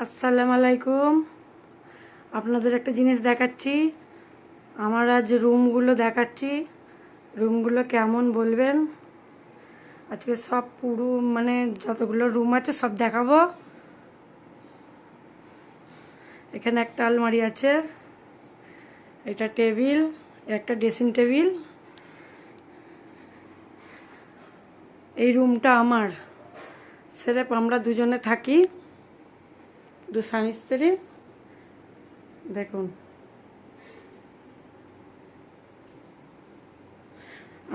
আসসালামু আলাইকুম। আপনাদের একটা জিনিস দেখাচ্ছি। আমার আজ রুমগুলো দেখাচ্ছি। রুমগুলো কেমন বলবেন? আজকে সব পুরো মানে যতগুলো রুম আছে সব দেখাবো। এখানে একটা আলমারি আছে এটা টেবিল, একটা ড্রেসিং টেবিল। এই রুমটা আমার। সেরেপ আমরা দুজনে থাকি। দু স্বামী স্ত্রী দেখুন।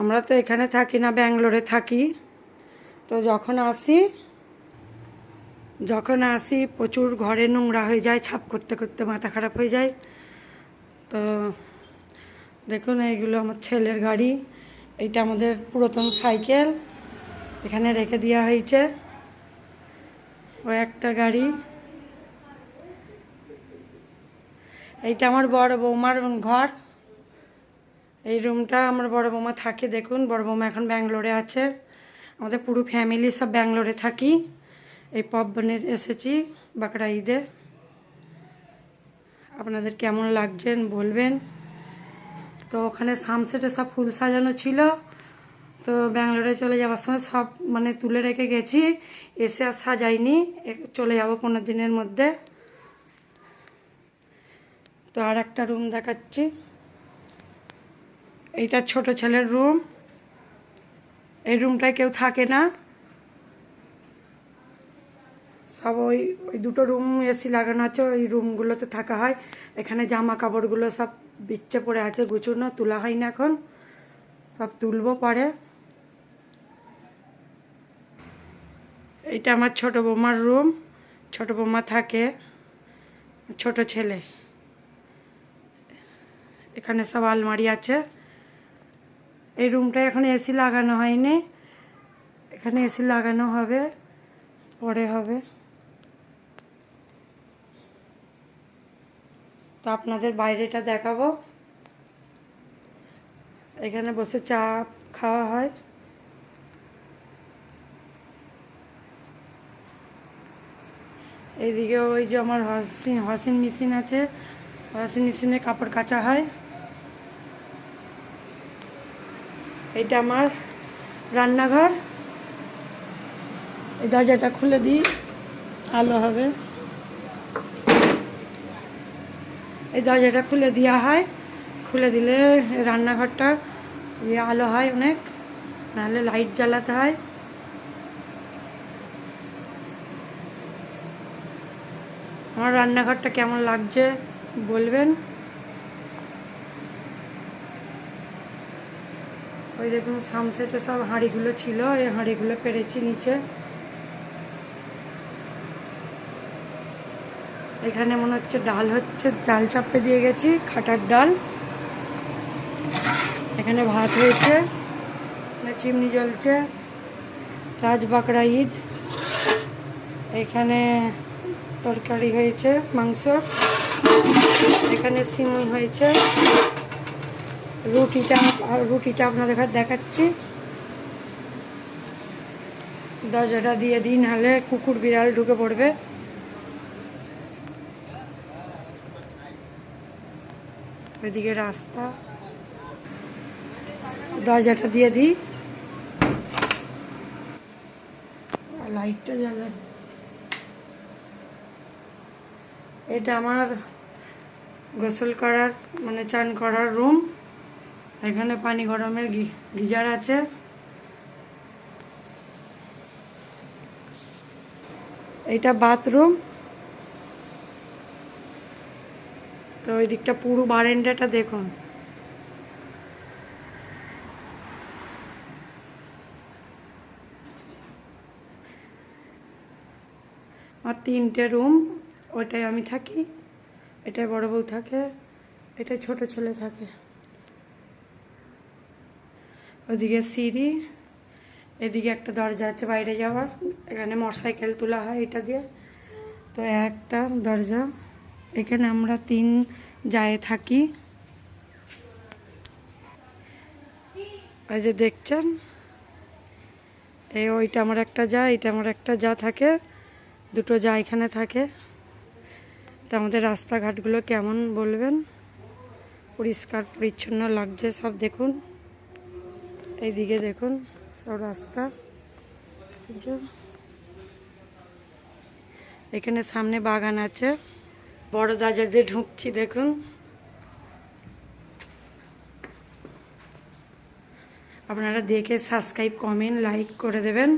আমরা তো এখানে থাকি না, ব্যাঙ্গালোরে থাকি। তো যখন আসি যখন আসি, প্রচুর ঘরে নোংরা হয়ে যায়, ছাপ করতে করতে মাথা খারাপ হয়ে যায়। তো দেখুন, এইগুলো আমার ছেলের গাড়ি। এইটা আমাদের পুরাতন সাইকেল। এখানে রেখে দেওয়া হয়েছে। ও একটা গাড়ি। এইটা আমার বড় বৌমার ঘর। এই রুমটা আমার বড় বৌমা থাকে, দেখুন। বড় বৌমা এখন ব্যাঙ্গালোরে আছে। আমাদের পুরো ফ্যামিলি সব ব্যাঙ্গালোরে থাকি। এই পপ পবনে এসেছি বাঁকড়া ঈদে আপনাদের কেমন লাগছেন বলবেন। তো ওখানে সামসেটে সব ফুল সাজানো ছিল। তো ব্যাঙ্গালোরে চলে যাওয়ার সময় সব মানে তুলে রেখে গেছি। এসে আর সাজাইনি। চলে যাব পনেরো দিনের মধ্যে। তো আর একটা রুম দেখাচ্ছি। এইটা ছোট ছেলের রুম এই রুমটায় কেউ থাকে না। সব ওই ওই দুটো রুম এসি লাগানো আছে, ওই রুমগুলোতে থাকা হয়। এখানে জামা কাপড়গুলো সব বিচ্ছে পড়ে আছে, গুছুনো, তোলা হয় না এখন। সব তুলবো পরে। এইটা আমার ছোট বৌমার রুম ছোট বৌমা থাকে। ছোট ছেলে। এখানে সব আলমারি আছে। এই রুমটা এখানে এসি লাগানো হয়নি। এখানে এসি লাগানো হবে, পরে হবে। তো আপনাদের বাইরেটা দেখাবো। এখানে বসে চা খাওয়া হয়। এইদিকে ওই যে আমার ওয়াশিং ওয়াশিং মেশিন আছে ওয়াশিং মেশিনে কাপড় কাচা হয়। এটা আমার রান্নাঘর। এই দরজাটা খুলে দিই, আলো হবে। এই দরজাটা খুলে দেওয়া হয়। খুলে দিলে রান্নাঘরটা ইয়ে আলো হয় অনেক, নাহলে লাইট জ্বালাতে হয়। আমার রান্নাঘরটা কেমন লাগছে বলবেন? ওই দেখুন সামসেটে সব হাঁড়িগুলো ছিল, এই হাঁড়িগুলো পেরেছি নিচে। এখানে মনে হচ্ছে ডাল হচ্ছে, ডাল চাপে দিয়ে গেছি, খাটার ডাল। এখানে ভাত হয়েছে চিমনি জ্বলছে রাজবাকড়া ঈদ। এখানে তরকারি হয়েছে, মাংস। এখানে সিমুই হয়েছে। রুটিটা রুটিটা আপনাদের দেখাচ্ছি। দরজাটা দিয়ে দিন, হলে কুকুর বিড়াল ঢুকে পড়বে। এদিকে রাস্তা। দরজাটা দিয়ে দিই। লাইটটা জ্বালা এটা আমার গোসল করার মানে চান করার রুম। এখানে পানি গরমের গিজার আছে। এটা বাথরুম। তো ওই দিকটা পুরো বারেন্ডাটা দেখুন। আর তিনটে রুম, ওইটাই আমি থাকি। এটাই বড় বউ থাকে, এটাই ছোট ছেলে থাকে। ওদিকে সিঁড়ি, এদিকে একটা দরজা আছে বাইরে যাওয়ার, এখানে মোটরসাইকেল তোলা হয় এটা দিয়ে। তো একটা দরজা, এখানে আমরা তিন জায়ে থাকি। এই যে দেখছেন? এই ওইটা আমার একটা যা এটা আমার একটা যা থাকে, দুটো যা এখানে থাকে। তো আমাদের রাস্তাঘাটগুলো কেমন বলবেন? পরিষ্কার, পরিচ্ছন্ন লাগছে সব দেখুন। এইদিকে দেখুন, সব রাস্তা। এখানে সামনে বাগান আছে। বড় দাজা দিয়ে ঢুকছি, দেখুন। আপনারা দেখে সাবস্ক্রাইব কমেন্ট লাইক করে দেবেন।